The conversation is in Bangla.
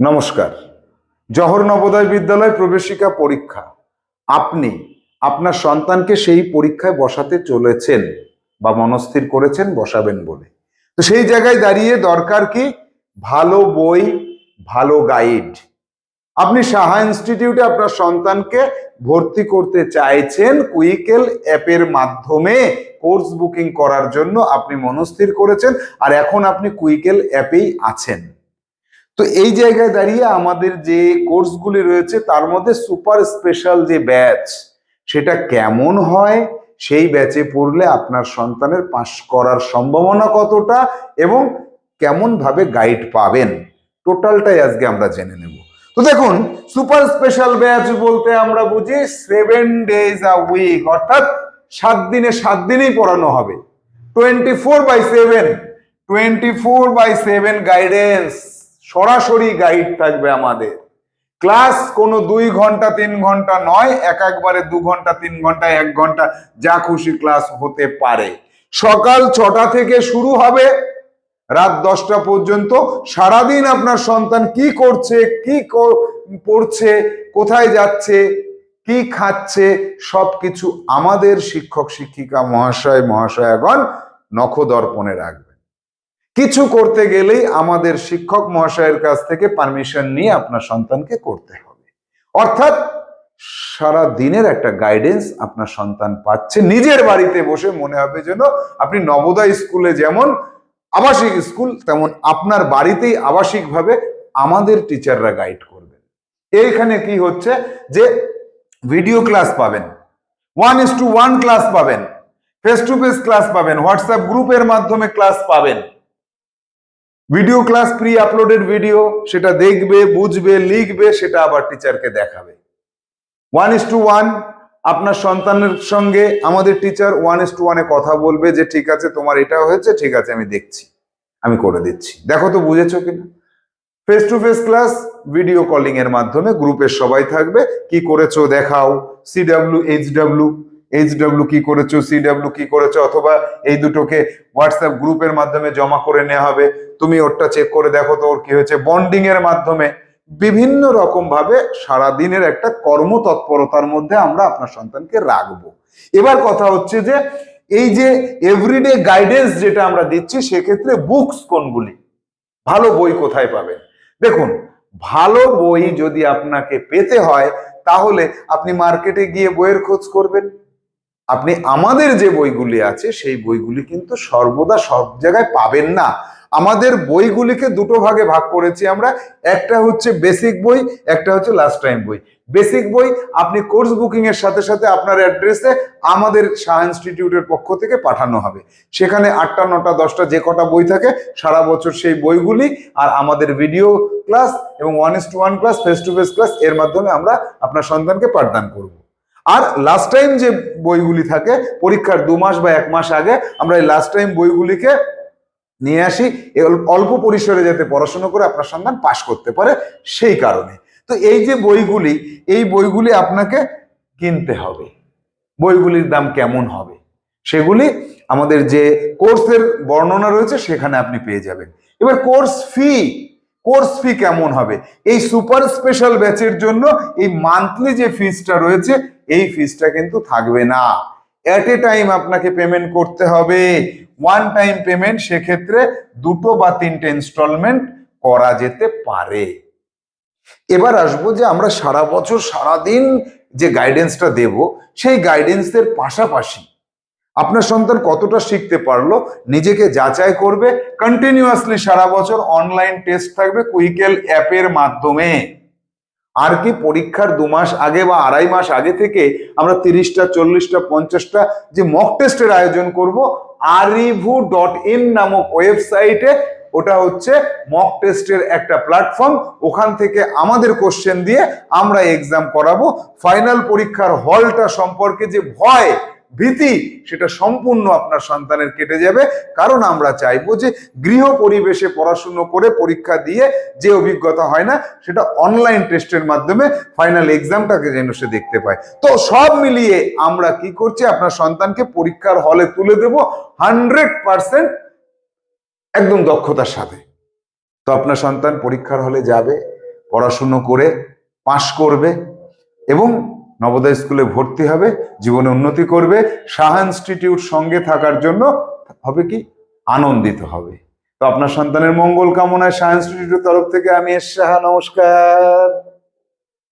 নমস্কার। জহর নবোদয় বিদ্যালয় প্রবেশিকা পরীক্ষা। আপনি আপনার সন্তানকে সেই পরীক্ষায় বসাতে চলেছেন বা মনস্থির করেছেন, বসাবেন বলে। তো সেই জায়গায় দাঁড়িয়ে দরকার কি? ভালো বই, ভালো গাইড। আপনি সাহা ইনস্টিটিউটে আপনার সন্তানকে ভর্তি করতে চাইছেন, কুইকেল অ্যাপের মাধ্যমে কোর্স বুকিং করার জন্য আপনি মনস্থির করেছেন, আর এখন আপনি কুইকেল অ্যাপেই আছেন। তো এই জায়গায় দাঁড়িয়ে আমাদের যে কোর্সগুলি রয়েছে, তার মধ্যে সুপার স্পেশাল যে ব্যাচ, সেটা কেমন হয়? সেই ব্যাচে পড়লে আপনার সন্তানের পাশ করার সম্ভাবনা কতটা এবং কেমন ভাবে গাইড পাবেন? টোটালটাই আজকে আমরা জেনে নেব। তো দেখুন, সুপার স্পেশাল ব্যাচ বলতে আমরা বুঝি সেভেন ডেজ আ উইক অর্থাৎ সাত দিনে সাত দিনেই পড়ানো হবে। Twenty four by seven twenty four by seven guidance সরাসরি গাইড থাকবে আমাদের। ক্লাস কোনো দুই ঘণ্টা, তিন ঘণ্টা নয়, এক একবারে দু ঘণ্টা, তিন ঘণ্টা, এক ঘণ্টা, যা খুশি ক্লাস হতে পারে। সকাল ছটা থেকে শুরু হবে, রাত দশটা পর্যন্ত। সারাদিন আপনার সন্তান কি করছে, কি পড়ছে, কোথায় যাচ্ছে, কি খাচ্ছে, সবকিছু আমাদের শিক্ষক, শিক্ষিকা, মহাশয়, মহাশয়াগণ নখদর্পণে রাখবেন কিছু করতে গেলেই আমাদের শিক্ষক মহাশয়ের কাছ থেকে পারমিশন নিয়ে আপনার সন্তানকে করতে হবে। অর্থাৎ সারা দিনের একটা গাইডেন্স আপনার সন্তান পাচ্ছে। নিজের বাড়িতে বসে মনে হবে যেন আপনি নবোদয় স্কুলে যেমন আবাসিক স্কুল, তেমন আপনার বাড়িতেই আবাসিকভাবে আমাদের টিচাররা গাইড করবেন। এইখানে কি হচ্ছে যে ভিডিও ক্লাস পাবেন। One is to one class পাবেন। ফেস টু ফেস ক্লাস পাবেন। হোয়াটসঅ্যাপ গ্রুপের মাধ্যমে ক্লাস পাবেন। Video class pre uploaded video সেটা দেখবে, বুঝবে, লিখবে, সেটা আবার টিচারকে দেখাবে। ওয়ান ইস টু ওয়ান আপনার সন্তানের সঙ্গে আমাদের টিচার ওয়ান ইস টু ওয়ানে কথা বলবে যে, ঠিক আছে, তোমার এটা হয়েছে, ঠিক আছে, আমি দেখছি, আমি করে দিচ্ছি। দেখো তো, বুঝেছ কিনা? Face to face class video calling এর মাধ্যমে গ্রুপের সবাই থাকবে। কি করেছ, দেখাও। CW H W H W কি করেছ সিডাব্লিউ কি করেছ, অথবা এই দুটোকে হোয়াটসঅ্যাপ গ্রুপের মাধ্যমে জমা করে নেওয়া হবে। তুমি ওরটা চেক করে দেখো তো ওর কি হয়েছে। বন্ডিং এর মাধ্যমে বিভিন্ন রকম ভাবে সারাদিনের একটা কর্মতৎপরতার মধ্যে আমরা আপনার সন্তানকে রাখব। এবার কথা হচ্ছে যে, এই যে এভরিডে গাইডেন্স যেটা আমরা দিচ্ছি, সেক্ষেত্রে বুকস কোনগুলি? ভালো বই কোথায় পাবেন? দেখুন, ভালো বই যদি আপনাকে পেতে হয়, তাহলে আপনি মার্কেটে গিয়ে বইয়ের খোঁজ করবেন। আপনি আমাদের যে বইগুলি আছে, সেই বইগুলি কিন্তু সর্বদা সব জায়গায় পাবেন না। আমাদের বইগুলিকে দুটো ভাগে ভাগ করেছি আমরা। একটা হচ্ছে বেসিক বই, একটা হচ্ছে লাস্ট টাইম বই। বেসিক বই আপনি কোর্স বুকিং এর সাথে সাথে আপনার অ্যাড্রেসে আমাদের শাহ ইনস্টিটিউটের পক্ষ থেকে পাঠানো হবে। সেখানে আটটা, নটা, দশটা যে কটা বই থাকে, সারা বছর সেই বইগুলি আর আমাদের ভিডিও ক্লাস এবং one is to one class face to face class এর মাধ্যমে আমরা আপনার সন্তানকে পাঠদান করব। আর লাস্ট টাইম যে বইগুলি থাকে, পরীক্ষার দু মাস বা এক মাস আগে, আমরা এই লাস্ট টাইম বইগুলিকে নিয়ে আসি অল্প পরিসরে যাতে পড়াশোনা করে আপনার সন্তান পাশ করতে পারে সেই কারণে। তো এই যে বইগুলি, এই বইগুলি আপনাকে কিনতে হবে। বইগুলির দাম কেমন হবে? সেগুলি আমাদের যে কোর্সের বর্ণনা রয়েছে, সেখানে আপনি পেয়ে যাবেন। এবার কোর্স ফি কোর্স ফি কেমন হবে? এই সুপার স্পেশাল ব্যাচের জন্য এই মান্থলি যে ফিজটা রয়েছে এই ফিজটা কিন্তু থাকবে না। এট এ টাইম আপনাকে পেমেন্ট করতে হবে। ওয়ান টাইম পেমেন্ট সেক্ষেত্রে দুটো বা তিনটে ইনস্টলমেন্ট করা যেতে পারে। এবার আসব যে আমরা সারা বছর, সারা দিন যে গাইডেন্সটা দেব, সেই গাইডেন্সের পাশাপাশি আপনার সন্তান কতটা শিখতে পারল, নিজেকে যাচাই করবে। কন্টিনিউয়াসলি সারা বছর অনলাইন টেস্ট থাকবে কুইকেল অ্যাপের মাধ্যমে। আর কি পরীক্ষার দু মাস আগে বা আড়াই মাস আগে থেকে আমরা তিরিশটা, চল্লিশটা, পঞ্চাশটা যে মক টেস্টের আয়োজন করব আরিভু ডট ইন নামক ওয়েবসাইটে ওটা হচ্ছে মক টেস্টের একটা প্ল্যাটফর্ম ওখান থেকে আমাদের কোশ্চেন দিয়ে আমরা এক্সাম করাবো। ফাইনাল পরীক্ষার হলটা সম্পর্কে যে ভয় ভীতি সেটা সম্পূর্ণ আপনার সন্তানের কেটে যাবে। কারণ আমরা চাইব যে গৃহ পরিবেশে পড়াশুনো করে পরীক্ষা দিয়ে যে অভিজ্ঞতা হয় না, সেটা অনলাইন টেস্টের মাধ্যমে ফাইনাল এক্সামটাকে যেন সে দেখতে পায়। তো সব মিলিয়ে আমরা কি করছি, আপনার সন্তানকে পরীক্ষার হলে তুলে দেব হান্ড্রেড পার্সেন্ট একদম দক্ষতার সাথে। তো আপনার সন্তান পরীক্ষার হলে যাবে, পড়াশুনো করে পাশ করবে এবং নবোদয় স্কুলে ভর্তি হবে, জীবনে উন্নতি করবে সাহা ইনস্টিটিউট সঙ্গে থাকার জন্য হবে কি? আনন্দিত হবে। তো আপনার সন্তানের মঙ্গল কামনায় শাহা ইনস্টিটিউটের তরফ থেকে আমি এস সাহা নমস্কার।